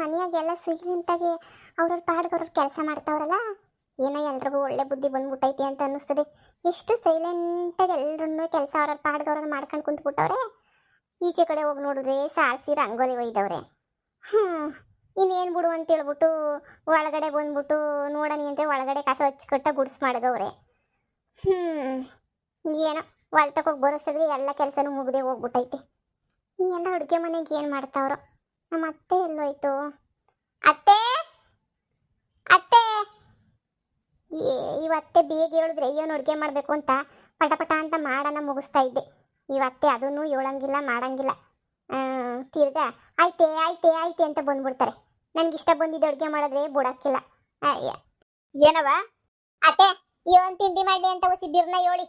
ಮನೆಯಾಗೆಲ್ಲ ಸೈಲೆಂಟಾಗಿ ಅವ್ರವ್ರ ಪಾಡ್ಗೆ ಅವ್ರವ್ರ ಕೆಲಸ ಮಾಡ್ತಾವ್ರಲ್ಲ, ಏನೋ ಎಲ್ರಿಗೂ ಒಳ್ಳೆ ಬುದ್ಧಿ ಬಂದ್ಬಿಟ್ಟೈತಿ ಅಂತ ಅನ್ನಿಸ್ತದೆ. ಎಷ್ಟು ಸೈಲೆಂಟಾಗಿ ಎಲ್ಲರನ್ನೂ ಕೆಲಸ ಅವ್ರವ್ರ ಪಾಡ್ಗೆ ಅವ್ರವ್ರು ಮಾಡ್ಕೊಂಡು ಕುಂತ್ಬಿಟ್ಟವ್ರೆ, ಈಚೆ ಕಡೆ ಹೋಗಿ ನೋಡಿದ್ರೆ ಸಾರಿಸಿ ರಂಗೋಲಿ ಒಯ್ದವ್ರೆ. ಹ್ಞೂ ಇನ್ನೇನು ಬಿಡು ಅಂತ ಹೇಳ್ಬಿಟ್ಟು ಒಳಗಡೆ ಬಂದ್ಬಿಟ್ಟು ನೋಡನಿ ಅಂದರೆ ಒಳಗಡೆ ಕಸ ಹಚ್ಚಿಕಟ್ಟ ಗುಡ್ಸ್ ಮಾಡಿದವ್ರೆ. ಹ್ಞೂ ಏನೋ ಹೊಲ್ತಕ್ಕೆ ಹೋಗಿ ಬರೋಷ್ಟೊತ್ತಿಗೆ ಎಲ್ಲ ಕೆಲಸನೂ ಮುಗಿದೇ ಹೋಗ್ಬಿಟ್ಟೈತೆ ಇನ್ನೆಲ್ಲ ಅಡುಗೆ ಮನೆಗೆ ಏನು ಮಾಡ್ತಾವ್ರೋ. ನಮ್ಮ ಅತ್ತೆ ಎಲ್ಲೋಯ್ತು. ಅತ್ತೆ? ಅತ್ತೆ? ಏ ಇವತ್ತೆ ಬೇಗ ಹೇಳಿದ್ರೆ ಏನು ಅಡುಗೆ ಮಾಡಬೇಕು ಅಂತ ಪಟ ಪಟ ಅಂತ ಮಾಡೋಣ ಮುಗಿಸ್ತಾ ಇದ್ದೆ. ಇವತ್ತೆ ಅದನ್ನು ಹೇಳಂಗಿಲ್ಲ, ಮಾಡಂಗಿಲ್ಲ. ತಿರ್ಗಾ, ಆಯ್ತೆ ಆಯ್ತೆ ಆಯ್ತೆ ಅಂತ ಬಂದ್ಬಿಡ್ತಾರೆ. ನನ್ಗೆ ಇಷ್ಟ ಬಂದಿದ್ದು ಅಡುಗೆ ಮಾಡಿದ್ರೆ ಬಿಡಕ್ಕಿಲ್ಲ. ಏನವ? ಅತ್ತೆ ಇವನ್ ತಿಂಡಿ ಮಾಡ್ಲಿ ಅಂತ ಹೊಸಿ ಬಿರ್ನ ಹೇಳಿ.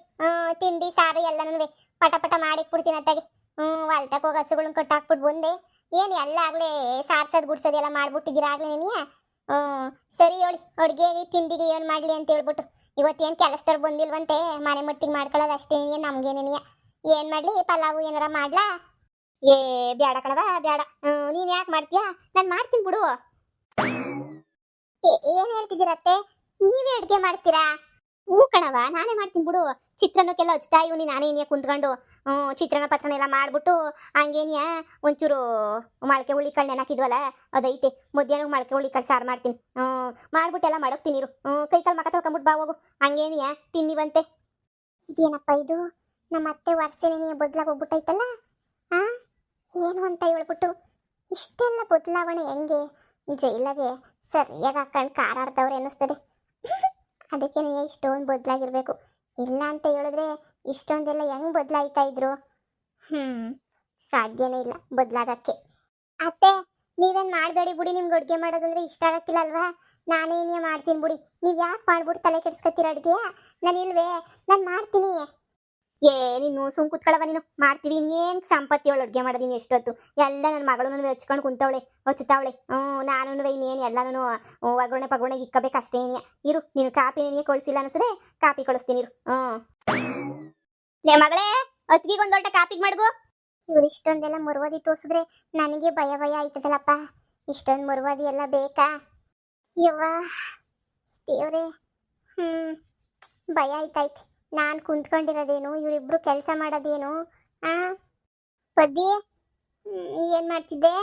ತಿಂಡಿ, ಸಾರು ಎಲ್ಲನೂ ಪಟ ಪಟ ಮಾಡಿಟ್ಬಿಡ್ತೀನಿ ಅತ್ತಾಗೆ. ಹ್ಞೂ ಅಲ್ತಕ್ಕೆ ಹೋಗಿ ಹಸುಗಳನ್ನ ಕಟ್ಟಾಕ್ಬಿಟ್ಟು ಬಂದೆ. ಏನು ಎಲ್ಲ ಆಗ್ಲೇ ಸಾರ್ಸೋದು ಗುಡ್ಸೋದು ಎಲ್ಲ ಮಾಡ್ಬಿಟ್ಟಿದ್ದೀರಾ ಆಗ್ಲೇ ಸರಿ ಹೇಳಿ, ಅಡುಗೆ ತಿಂಡಿಗೆ ಏನು ಮಾಡಲಿ ಅಂತ ಹೇಳ್ಬಿಟ್ಟು. ಇವತ್ತೇನು ಕೆಲಸದವ್ರು ಬಂದಿಲ್ವಂತೆ, ಮನೆ ಮಟ್ಟಿಗೆ ಮಾಡ್ಕೊಳ್ಳೋದು ಅಷ್ಟೇ ಏನು ನಮಗೇನೇನಿಯ ಏನು ಮಾಡಲಿ, ಪಲಾವು ಏನಾರ ಮಾಡ್ಲಾ? ಏ, ಬ್ಯಾಡ ಕಣವ ಬ್ಯಾಡ. ನೀನು ಯಾಕೆ ಮಾಡ್ತೀಯಾ? ನಾನು ಮಾಡ್ತೀನಿ ಬಿಡು. ಏನು ಹೇಳ್ತಿದ್ದೀರತ್ತೆ? ನೀವೇ ಅಡುಗೆ ಮಾಡ್ತೀರಾ? ಹ್ಞೂ ಕಣವ ನಾನೇ ಮಾಡ್ತೀನಿ ಬಿಡು. ಚಿತ್ರಾನ್ನಕ್ಕೆಲ್ಲ ಹಚ್ತಾ ಇವನಿ ನಾನೇ ಏನಿಯ ಕುಂತ್ಕೊಂಡು, ಹ್ಞೂ, ಚಿತ್ರಾನ್ನ ಪತ್ರನ ಎಲ್ಲ ಮಾಡ್ಬಿಟ್ಟು ಹಂಗೇನಿಯ? ಒಂಚೂರು ಮೊಳಕೆ ಹುಳಿ ಕಾಳು ನೆನಕಿದ್ವಲ್ಲ ಅದೈತೆ. ಮಧ್ಯಾಹ್ನ ಮೊಳಕೆ ಹುಳಿ ಕಾಳು ಸಾರು ಮಾಡ್ತೀನಿ. ಹ್ಞೂ, ಮಾಡ್ಬಿಟ್ಟು ಎಲ್ಲ ಮಾಡೋಗ್ತೀನಿ ಇರು ಕೈ ಕಾಲು ಮಕ ತೊಳ್ಕೊಂಬಿಟ್ಟು ಬಾ ಹೋಗು. ಹಂಗೇನಿಯ? ತಿನ್ನಿವಂತೆ. ಇದೇನಪ್ಪ ಇದು? ನಮ್ಮ ಅತ್ತೆ ವರ್ಷನೇ ಬದಲಾಗಿ ಹೋಗ್ಬಿಟ್ಟೈತಲ್ಲ? ಆ? ಏನು ಅಂತ ಹೇಳ್ಬಿಟ್ಟು ಇಷ್ಟೆಲ್ಲ ಬದಲಾವಣೆ ಹೆಂಗೆ? ಜೈಲಾಗೆ ಸರಿಯಾಗಿ ಹಾಕೊಂಡು ಕಾರಾಡ್ದವ್ರೆ ಅನ್ನಿಸ್ತದೆ ಅದಕ್ಕೆ ಇಷ್ಟೊಂದು ಬದಲಾಗಿರ್ಬೇಕು. ಇಲ್ಲ ಅಂತ ಹೇಳಿದ್ರೆ ಇಷ್ಟೊಂದೆಲ್ಲ ಹೆಂಗ್ ಬದಲಾಯ್ತಾ ಇದ್ರು? ಹ್ಮ್, ಸಾಧ್ಯನೇ ಇಲ್ಲ ಬದಲಾಗಕ್ಕೆ. ಅತ್ತೆ, ನೀವೇನು ಮಾಡಬೇಡಿ ಬಿಡಿ, ನಿಮ್ಗೆ ಅಡುಗೆ ಮಾಡೋದಂದ್ರೆ ಇಷ್ಟ ಆಗಕ್ಕಿಲ್ಲ ಅಲ್ವಾ? ನಾನೇನೇ ಮಾಡ್ತೀನಿ ಬಿಡಿ. ನೀವು ಯಾಕೆ ಮಾಡ್ಬಿಟ್ಟು ತಲೆ ಕೆಡ್ಸ್ಕೊತೀರ ಅಡುಗೆ? ನಾನು ಇಲ್ವೇ? ನಾನು ಮಾಡ್ತೀನಿ. ಏ, ನೀನು ಸುಮ್ ಕುತ್ಕೊಳ್ಳವ ನೀನು. ಮಾಡ್ತೀವಿ. ಏನು ಸಂಪತ್ತಿ ಅವಳು ಅಡುಗೆ ಮಾಡಿದೀನಿ ಎಷ್ಟೊತ್ತು? ಎಲ್ಲ ನನ್ನ ಮಗಳು ಹಚ್ಕೊಂಡು ಕುಂತವಳೆ, ಹಚ್ಚುತ್ತಾವಳೆ. ಹ್ಞೂ ನಾನು ಇನ್ನೇನು ಎಲ್ಲನೂ ಒಗ್ಗರಣೆ ಪಗರಣೆ ಇಕ್ಕಬೇಕು ಅಷ್ಟೇ ಇರು, ನೀನು ಕಾಪಿ ನೀನೇ ಕಳಿಸಿಲ್ಲ ಅನಿಸಿದ್ರೆ ಕಾಪಿ ಕಳಿಸ್ತೀನಿ, ಇರು. ಹ್ಞೂ. ಮಗಳೇ ಅತ್ತಿಗೆ ಒಂದು ದೊಡ್ಡ ಕಾಪಿಗೆ ಮಾಡ್ಗು. ಇವ್ರು ಇಷ್ಟೊಂದೆಲ್ಲ ಮುರುವಾದಿ ತೋರಿಸಿದ್ರೆ ನನಗೆ ಭಯ ಭಯ ಆಯ್ತದಲ್ಲಪ್ಪ. ಇಷ್ಟೊಂದು ಮುರುವದಿ ಎಲ್ಲ ಬೇಕಾ? ಯವ್ವ, ದೇವ್ರೆ. ಹ್ಞೂ, ಭಯ ಆಯ್ತಾಯ್ತು. ನಾನು ಕುಂತ್ಕೊಂಡಿರೋದೇನು? ಇವರಿಬ್ರು ಕೆಲಸ ಮಾಡೋದೇನು? ಆ? ಪದ್ದಿ ಏನು ಮಾಡ್ತಿದ್ದೆ?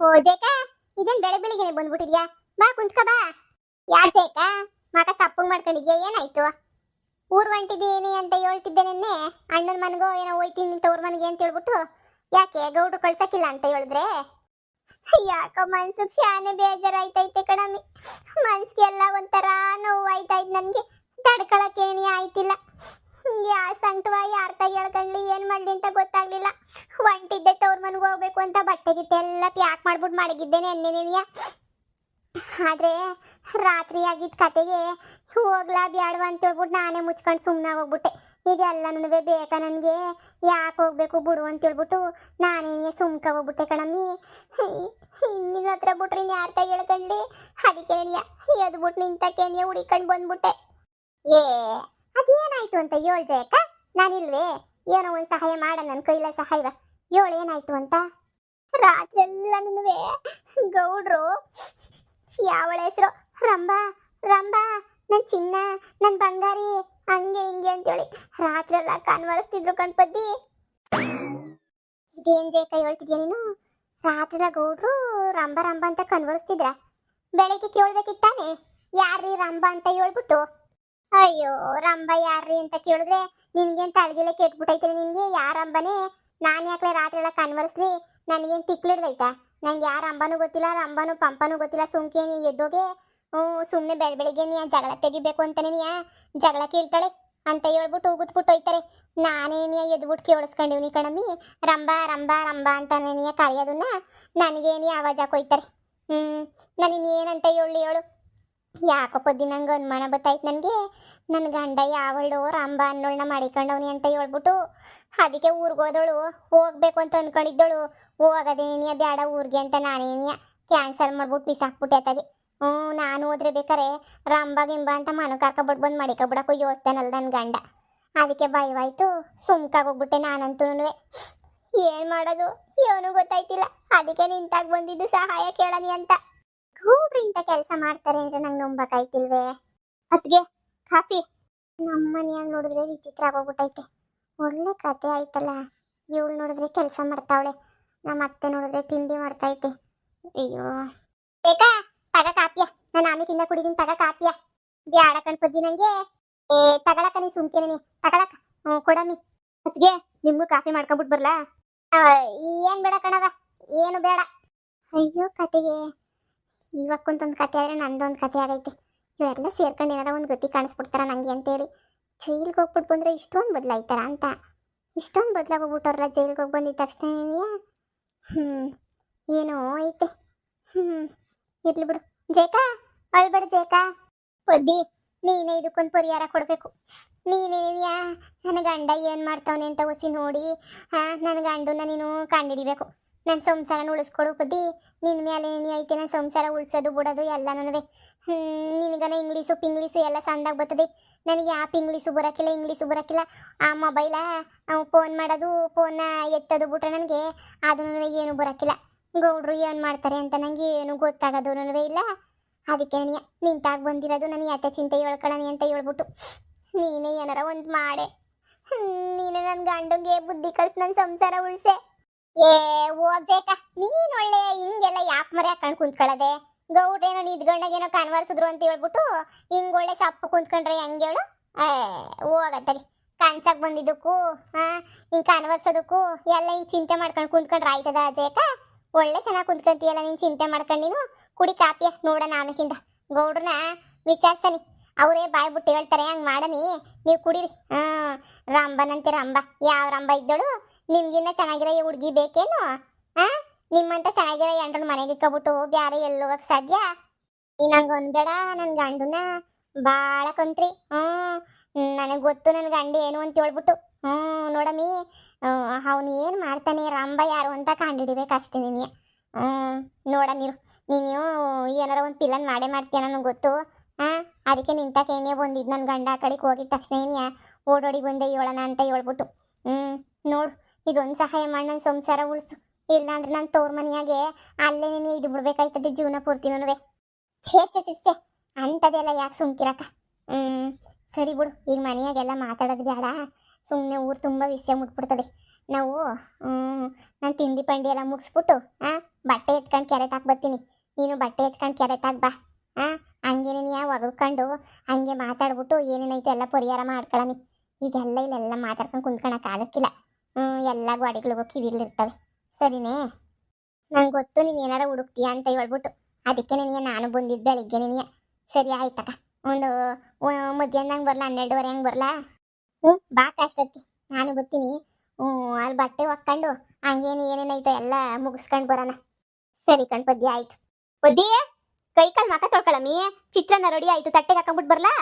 ಓ, ಜೇಕ, ಇದೇನು ಬೆಳೆ ಬೆಳಿಗ್ಗೆನೆ ಬಂದ್ಬಿಟ್ಟಿದ್ಯಾ? ಬಾ, ಕುಂತ್ಕ, ಬಾ. ಯಾರ ಜೇಕ? ಮಗ ತಪ್ಪು ಮಾಡ್ಕೊಂಡಿದ್ಯಾ? ಏನಾಯ್ತು? ಊರ್ ಹೊಂಟಿದ್ದೀನಿ ಅಂತ ಹೇಳ್ತಿದ್ದೆ ನಿನ್ನೆ? ಅಣ್ಣನ ಮನೆಗೋ, ಏನೋ ಹೋಯ್ತೀನಿ ತವ್ರ ಮನೆಗೆ ಅಂತ ಹೇಳ್ಬಿಟ್ಟು? ಯಾಕೆ, ಗೌಡ್ರು ಕಳ್ಸಕ್ಕಿಲ್ಲ ಅಂತ ಹೇಳಿದ್ರೆ? ಯಾಕೋ ಮನ್ಸು ಶಾನೆ ಬೇಜಾರಾಯ್ತೈತೆ ಕಣಮಿ ಮನ್ಸಿಗೆಲ್ಲ ಒಂಥರ ನೋವು ಆಯ್ತಾಯ್ತು ನನಗೆ. ತಡ್ಕೊಳಕ್ಕೇನಿ ಆಯ್ತಿಲ್ಲ. ಯಾ ಸಂಕಟವ ಯಾರ ತಾಯಿ ಹೇಳ್ಕೊಂಡ್ಲಿ ಏನು ಮಾಡಲಿ ಅಂತ ಗೊತ್ತಾಗ್ಲಿಲ್ಲ. ಹೊಂಟಿದ್ದೆ ತವ್ರ ಮನೆಗೆ ಹೋಗ್ಬೇಕು ಅಂತ ಬಟ್ಟೆ ಗಿಟ್ಟೆ ಎಲ್ಲ ಪ್ಯಾಕ್ ಮಾಡ್ಬಿಟ್ಟು ಮಡಗಿದ್ದೇನೆ ಎಣ್ಣೆನೆನಿಯ ಆದ್ರೆ ರಾತ್ರಿ ಆಗಿದ್ದ ಕತೆಗೆ ಹೋಗ್ಲಾ ಬ್ಯಾಡವಾ ಅಂತ ಹೇಳ್ಬಿಟ್ಟು ನಾನೇ ಮುಚ್ಕೊಂಡು ಸುಮ್ಮನೆ ಹೋಗ್ಬಿಟ್ಟೆ. ಇದೆಲ್ಲನೂ ಬೇಕಾ ನನಗೆ? ಯಾಕೆ ಹೋಗ್ಬೇಕು ಬಿಡು ಅಂತ ಹೇಳ್ಬಿಟ್ಟು ನಾನೇನೇ ಸುಮ್ಕ ಹೋಗ್ಬಿಟ್ಟೆ ಕಣಮ್ಮಿ. ನಿನ್ನ ಹತ್ರ ಬಿಟ್ರಿ ಇನ್ನು ಯಾರ ತಾಯಿ ಹೇಳ್ಕೊಂಡ್ಲಿ ಅದಕ್ಕೆ ಎದ್ಬಿಟ್ಟು ನಿಂತಕ್ಕೇನಿಯ ಹುಡಿಕೊಂಡು ಬಂದ್ಬಿಟ್ಟೆ. ಏ, ಅದೇನಾಯ್ತು ಅಂತ ಏಳ್ ಜಯಕ್ಕ ನಾನಿಲ್ವೇ? ಏನೋ ಒಂದು ಸಹಾಯ ಮಾಡ ನನ್ನ ಕೈಲ ಸಹಾಯವ. ಏಳು ಏನಾಯ್ತು ಅಂತ? ರಾತ್ರೆಲ್ಲ ನಿನ್ವೆ ಗೌಡ್ರು, ಯಾವಳ ಹೆಸರು? ರಂಬಾ ರಂಬಾ ನನ್ನ ಚಿನ್ನ ನನ್ನ ಬಂಗಾರಿ, ಹಂಗೆ ಹಿಂಗೆ ಅಂತೇಳಿ ರಾತ್ರೆಲ್ಲ ಕನ್ವರಿಸ್ತಿದ್ರು ಗಣಪತಿ. ಇದೇನ್ ಜಯಕ ಹೇಳ್ತಿದ್ಯಾ ನೀನು? ರಾತ್ರಿ ಗೌಡ್ರು ರಂಬ ರಂಬ ಅಂತ ಕನ್ವರಿಸ್ತಿದ್ರ? ಬೆಳಿಗ್ಗೆ ಕೇಳ್ಬೇಕಿತ್ತಾನೆ? ಯಾರ್ರೀ ರಂಬ ಅಂತ ಹೇಳ್ಬಿಟ್ಟು? ಅಯ್ಯೋ ರಂಬ ಯಾರ್ರಿ ಅಂತ ಕೇಳಿದ್ರೆ ನಿನ್ಗೇನ್ ತಳಗಿಲೆ ಕೆಟ್ಬಿಟ್ಟೈತ್ರಿ ನಿನ್ಗೆ? ಯಾರ ರಂಬನೇ ನಾನು ಯಾಕೆ ರಾತ್ರಿ ಎಲ್ಲ ಕನ್ವರ್ಸ್ಲಿ ನನಗೇನು ತಿಕ್ಲಿಡ್ದೈತಾ? ನಂಗೆ ಯಾರ ರಂಬನೂ ಗೊತ್ತಿಲ್ಲ ರಂಬನೂ ಪಂಪನೂ ಗೊತ್ತಿಲ್ಲ, ಸುಮ್ಕೇನಿ ಎದ್ದೋಗೆ? ಹ್ಞೂ ಸುಮ್ಮನೆ ಬೆಳ ಬೆಳಿಗ್ಗೆ ನೀ ಜಗಳ ತೆಗಿಬೇಕು ಅಂತಾನೆ ನೀ ಜಗಳ ಕೇಳ್ತಾಳೆ ಅಂತ ಹೇಳ್ಬಿಟ್ಟು ಉಗುತ್ಬಿಟ್ಟು ಹೋಯ್ತಾರೆ ನಾನೇನಿಯ ಎದ್ಬಿಟ್ಟು ಕೇಳಿಸ್ಕೊಂಡಿವ್ನಿ ಕಣಮ್ಮಿ. ರಂಬ ರಂಬ ರಂಬ ಅಂತ ನೀ ಕರೆಯೋದನ್ನ ನನಗೇನಿ ಆವಾಜ್ ಹಾಕೋಯ್ತಾರೆ ಹ್ಞೂ ನಾನು ಇನ್ನೇನಂತ ಹೇಳಿ ಹೇಳು. ಯಾಕೋ ದಿನಂಗ ನಂಗೆ ಅನುಮಾನ ಬತ್ತಾಯ್ತು ನನಗೆ? ನನ್ನ ಗಂಡ ಯಾವಳು ರಂಬ ಅನ್ನೋಳನ್ನ ಮಾಡಿಕೊಂಡವನಿ ಅಂತ ಹೇಳ್ಬಿಟ್ಟು ಅದಕ್ಕೆ ಊರಿಗೆ ಹೋದಳು. ಹೋಗ್ಬೇಕು ಅಂತ ಅನ್ಕೊಂಡಿದ್ದಳು. ಹೋಗೋದೇನಿಯ ಬೇಡ ಊರಿಗೆ ಅಂತ ನಾನೇನಿಯ ಕ್ಯಾನ್ಸಲ್ ಮಾಡ್ಬಿಟ್ಟು ಬಿಸಾಕ್ಬಿಟ್ಟೆ ಅತ್ತಗೆ. ಹ್ಞೂ ನಾನು ಹೋದ್ರೆ ಬೇಕಾರೆ ರಂಬ ಗಿಂಬ ಅಂತ ಮನು ಕರ್ಕೊಬಿಟ್ಟು ಬಂದು ಮಾಡಿಕೊಬಿಡಕ್ಕೂ ಯೋಚ್ತಾನಲ್ಲ ನನ್ನ ಗಂಡ. ಅದಕ್ಕೆ ಭಯವಾಯ್ತು ಸುಮ್ಕಾಗೋಗ್ಬಿಟ್ಟೆ ನಾನಂತೂ ಏನು ಮಾಡೋದು? ಏನು ಗೊತ್ತಾಯ್ತಿಲ್ಲ. ಅದಕ್ಕೆ ನಿಂತಾಗ ಬಂದಿದ್ದು ಸಹಾಯ ಕೇಳನಿ ಅಂತ. ಗೌಡ್ರು ಇಂಥ ಕೆಲಸ ಮಾಡ್ತಾರೆ ಅಂದ್ರೆ ನಂಗೆ ನಂಬಕಾಯ್ತಿಲ್ವೇ? ಅದ್ಗೆ ಕಾಫಿ ನಮ್ಮ ಮನೆಯಾಗ ನೋಡಿದ್ರೆ ವಿಚಿತ್ರ ಆಗೋಗ್ಬಿಟ್ಟೈತೆ. ಒಳ್ಳೆ ಕತೆ ಆಯ್ತಲ್ಲ? ಇವಳು ನೋಡಿದ್ರೆ ಕೆಲಸ ಮಾಡ್ತಾವಳೆ. ನಮ್ಮ ಅತ್ತೆ ನೋಡಿದ್ರೆ ತಿಂಡಿ ಮಾಡ್ತೈತೆ ಅಯ್ಯೋ. ಬೇಕಾ ತಗ ಕಾಪಿಯ. ನಾನು ಆಮೇಲೆ ತಿಂದ ಕುಡಿದೀನಿ, ತಗ ಕಾಪಿಯ. ಬ್ಯಾಡ ಕಣ್ಪದ್ದಿ ನಂಗೆ. ಏ ತಗಳಕ ನೀ ಸುಮ್ಕೇನೆ ತಗಳಕ ಹ್ಞೂ ಕೊಡಮ್ಮಿ. ಅದ್ಗೆ ನಿಮಗೂ ಕಾಫಿ ಮಾಡ್ಕೊಂಬಿಟ್ಟು ಬರ್ಲಾ? ಏನ್ ಬೇಡ ಕಣವ ಏನು ಬೇಡ. ಅಯ್ಯೋ, ಕತೆಗೆ. ಇವಕ್ಕೊಂದೊಂದು ಕತೆ ಆದ್ರೆ ನಂದೊಂದು ಕತೆ ಆಗೈತೆ. ಇವರೆಲ್ಲ ಸೇರ್ಕೊಂಡು ಏನಾರ ಒಂದು ಗತಿ ಕಾಣಿಸ್ಬಿಡ್ತಾರ ನಂಗೆ ಅಂತೇಳಿ. ಜೈಲಿಗೆ ಹೋಗ್ಬಿಟ್ಟು ಬಂದ್ರೆ ಇಷ್ಟೊಂದು ಬದಲಾಯ್ತಾರ ಅಂತ. ಇಷ್ಟೊಂದು ಬದಲಾಗೋಗ್ಬಿಟ್ಟವ್ರಲ್ಲ ಜೈಲಿಗೆ ಹೋಗಿ ಬಂದಿದ್ದ ತಕ್ಷಣ ಹ್ಞೂ ಏನೋ ಐತೆ. ಹ್ಞೂ ಇರ್ಲಿ ಬಿಡು. ಜೇಕಾ ಅಳ್ಬೇಡ ಜೇಕಾ ಒದ್ದಿ ನೀನೇ ಇದಕ್ಕೊಂದು ಪರಿಹಾರ ಕೊಡಬೇಕು. ನೀನೇನ್ಯಾ ನನ್ನ ಗಂಡ ಏನು ಮಾಡ್ತಾವನೆ ಅಂತ ಒಸಿ ನೋಡಿ. ಹಾಂ ನನ್ನ ಗಂಡನ ನೀನು ಕಂಡಿಡಿಬೇಕು. ನನ್ನ ಸಂಸಾರನ ಉಳಿಸ್ಕೊಡು ಬುದ್ಧಿ. ನಿನ್ನ ಮೇಲೆ ನೀ ಐತೆ ನನ್ನ ಸಂಸಾರ ಉಳಿಸೋದು ಬಿಡೋದು ಎಲ್ಲನೂ ನಿನಗನ ಇಂಗ್ಲೀಷು ಪಿಂಗ್ಲೀಷು ಎಲ್ಲ ಸಣ್ಣದಾಗಿ ಬರ್ತದೆ. ನನಗೆ ಯಾಪ್ ಇಂಗ್ಲೀಷು ಬರೋಕ್ಕಿಲ್ಲ ಇಂಗ್ಲೀಷು ಬರೋಕ್ಕಿಲ್ಲ ಆ ಮೊಬೈಲ ಫೋನ್ ಮಾಡೋದು, ಫೋನ ಎತ್ತೋದು ಬಿಟ್ರೆ ನನಗೆ ಅದನ್ನು ಏನು ಬರೋಕ್ಕಿಲ್ಲ ಗೌಡ್ರು ಏನು ಮಾಡ್ತಾರೆ ಅಂತ ನನಗೆ ಏನು ಗೊತ್ತಾಗೋದು ಇಲ್ಲ. ಅದಕ್ಕೆ ನನಗೆ ನಿಂತಾಗ ಬಂದಿರೋದು ನನಗೆ ಯಾತ ಚಿಂತೆ ಹೇಳ್ಕೊಳ್ಳಿ ಅಂತ ಹೇಳ್ಬಿಟ್ಟು ನೀನೇ ಏನಾರ ಒಂದು ಮಾಡೆ. ನೀನು ನನ್ನ ಗಂಡಂಗೆ ಬುದ್ಧಿ ಕಲ್ಸಿ ನನ್ನ ಸಂಸಾರ ಉಳ್ಸೆ. ಏ ಓದ್ಬೇಕ ನೀನ್ ಒಳ್ಳೆ ಹಿಂಗೆಲ್ಲ ಯಾಕೆ ಮರೆ ಹಾಕೊಂಡು ಕುಂತ್ಕೊಳ್ಳದೆ? ಗೌಡ್ರೇನೋ ನಿದ್ಗಣ್ಣಗೇನೋ ಕನ್ವರ್ಸಿದ್ರು ಅಂತ ಹೇಳ್ಬಿಟ್ಟು ಹಿಂಗ್ ಒಳ್ಳೆ ಸಪ್ಪು ಕುಂತ್ಕೊಂಡ್ರೆ ಹೆಂಗ್ ಹೇಳು? ಏ ಹೋಗತ್ತರಿ ಕನ್ಸಾಗ ಬಂದಿದ್ದಕ್ಕೂ ಹಾ ಹಿಂಗ್ ಕನ್ವರ್ಸೋದಕ್ಕೂ ಎಲ್ಲ ಹಿಂಗ್ ಚಿಂತೆ ಮಾಡ್ಕೊಂಡು ಕುಂತ್ಕೊಂಡ್ರೆ ಆಯ್ತದ ಅಜಯಕ ಒಳ್ಳೆ ಚೆನ್ನಾಗಿ ಕುಂತ್ಕೊಂತೀಯಲ್ಲ ನೀನ್ ಚಿಂತೆ ಮಾಡ್ಕೊಂಡು ನೀನು? ಕುಡಿ ಕಾಪಿಯ ನೋಡೋಣ ಆಮೇಕಿಂದ. ಗೌಡ್ರನ್ನ ವಿಚಾರಿಸನಿ. ಅವರೇ ಬಾಯ್ ಬಿಟ್ಟು ಹೇಳ್ತಾರೆ, ಹಂಗ್ ಮಾಡನಿ. ನೀವು ಕುಡೀರಿ. ಹಾ ರಂಬನಂತೆ ರಂಬ. ಯಾವ ರಂಬ ಇದ್ದಳು? ನಿಮ್ಗಿನ್ನ ಚೆನ್ನಾಗಿರೋ ಹುಡುಗಿ ಬೇಕೇನು? ಆ? ನಿಮ್ಮಂತ ಚೆನ್ನಾಗಿರೋ ಎಂಟ್ರನ್ನ ಮನೆಗೆ ಇಕ್ಕಬಿಟ್ಟು ಬ್ಯಾರೆ ಎಲ್ಲಿ ಹೋಗಕ್ ಸಾಧ್ಯ? ಈ ನಂಗೆ ಒಂದೇಡ ನನ್ನ ಗಂಡನ ಭಾಳ ಕಂತ್ರಿ. ಹ್ಞೂ ನನಗೆ ಗೊತ್ತು ನನ್ನ ಗಂಡ ಏನು ಅಂತ ಹೇಳ್ಬಿಟ್ಟು. ಹ್ಞೂ ನೋಡಮ್ಮಿ ಅವನು ಏನು ಮಾಡ್ತಾನೆ ರಂಬ ಯಾರು ಅಂತ ಕಂಡಿಡಿಬೇಕು ಅಷ್ಟೇ ನೀನು ಹ್ಞೂ ನೋಡ ನೀರು ನೀನು ಏನಾರ ಒಂದು ಪಿಲ್ಲನ್ ಮಾಡೇ ಮಾಡ್ತೀಯ ನನಗೆ ಗೊತ್ತು? ಹಾಂ ಅದಕ್ಕೆ ನಿಂತಕ ಏನೇ ಬಂದಿದ್ದು ನನ್ನ ಗಂಡ ಆ ಕಡೆಗೆ ಹೋಗಿದ ತಕ್ಷಣ ಏನಿಯ ಓಡೋಡಿ ಬಂದೆ, ಹೇಳೋಣ ಅಂತ ಹೇಳ್ಬಿಟ್ಟು. ಹ್ಞೂ ನೋಡು ಇದೊಂದು ಸಹಾಯ ಮಾಡಿ ನನ್ನ ಸಂಸಾರ ಉಳಿಸು. ಇಲ್ಲಾಂದ್ರೆ ನನ್ನ ತೋರ್ ಮನೆಯಾಗೆ ಅಲ್ಲೇ ನೀನು ಇದು ಬಿಡ್ಬೇಕಾಯ್ತದೆ ಜೀವನ ಪೂರ್ತಿನೂ ಛೇ ಛೇ ಛೇ ಛೇ ಅಂಥದ್ದೆಲ್ಲ ಯಾಕೆ ಸುಮ್ಕಿರಕ್ಕ? ಹ್ಞೂ ಸರಿ ಬಿಡು, ಈಗ ಮನೆಯಾಗೆಲ್ಲ ಮಾತಾಡೋದು ಬೇಡ ಸುಮ್ಮನೆ ಊರು ತುಂಬ ವಿಷಯ ಮುಟ್ಬಿಡ್ತದೆ. ನಾವು ನಾನು ತಿಂಡಿ ಪಂಡಿ ಎಲ್ಲ ಮುಗಿಸ್ಬಿಟ್ಟು ಹಾಂ ಬಟ್ಟೆ ಎತ್ಕೊಂಡು ಹಾಕಿ ಬರ್ತೀನಿ ನೀನು ಬಟ್ಟೆ ಎತ್ಕೊಂಡು ಹಾಕ್ ಬಾ. ಹಾಂ ನೀನು ಯಾವ ಒಗ್ಕೊಂಡು ಹಂಗೆ ಮಾತಾಡ್ಬಿಟ್ಟು ಏನೇನೈತೆ ಎಲ್ಲ ಪರಿಹಾರ ಮಾಡ್ಕೊಳ್ಳಿ ಈಗೆಲ್ಲ ಇಲ್ಲೆಲ್ಲ ಮಾತಾಡ್ಕೊಂಡು ಕುಂತ್ಕೊಳಕ್ ಆಗಕ್ಕಿಲ್ಲ. ಹ್ಞೂ ಎಲ್ಲ ಗಾಡಿಗಳಿಗೂ ಕಿವಿಗಳಿರ್ತವೆ ಸರಿನೇ? ನಂಗೆ ಗೊತ್ತು ನೀನು ಏನಾರ ಹುಡುಕ್ತೀಯ ಅಂತ ಹೇಳ್ಬಿಟ್ಟು. ಅದಕ್ಕೆ ನಿನಗೆ ನಾನು ಬಂದಿದ್ದು ಬೆಳಿಗ್ಗೆ ನಿನಗೆ. ಸರಿ ಆಯ್ತಕ್ಕ ಒಂದು ಮಧ್ಯಾಹ್ನ ಮಧ್ಯಾಹ್ನಂಗೆ ಬರಲ್ಲ ಹನ್ನೆರಡುವರೆ ಹಂಗೆ ಬರಲ್ಲ ಹ್ಞೂ ಬಾ ಅಷ್ಟೊತ್ತಿ ನಾನು ಬರ್ತೀನಿ. ಹ್ಞೂ ಅಲ್ಲಿ ಬಟ್ಟೆ ಒಕ್ಕೊಂಡು ಹಂಗೇನು ಏನೇನೈತೋ ಎಲ್ಲ ಮುಗಿಸ್ಕೊಂಡು ಬರೋಣ. ಸರಿ ಕಣ್ ಪದ್ಯ, ಆಯ್ತು. ಪದ್ಯ, ಕೈ ಕಾಲು ಮಕ ತೊಳ್ಕೊಳಮ್ಮಿ. ಚಿತ್ರಾನ್ನ ರೆಡಿ ಆಯ್ತು. ತಟ್ಟೆಗೆ ಹಾಕೊಂಡ್ಬಿಟ್ಟು ಬರಲಾ?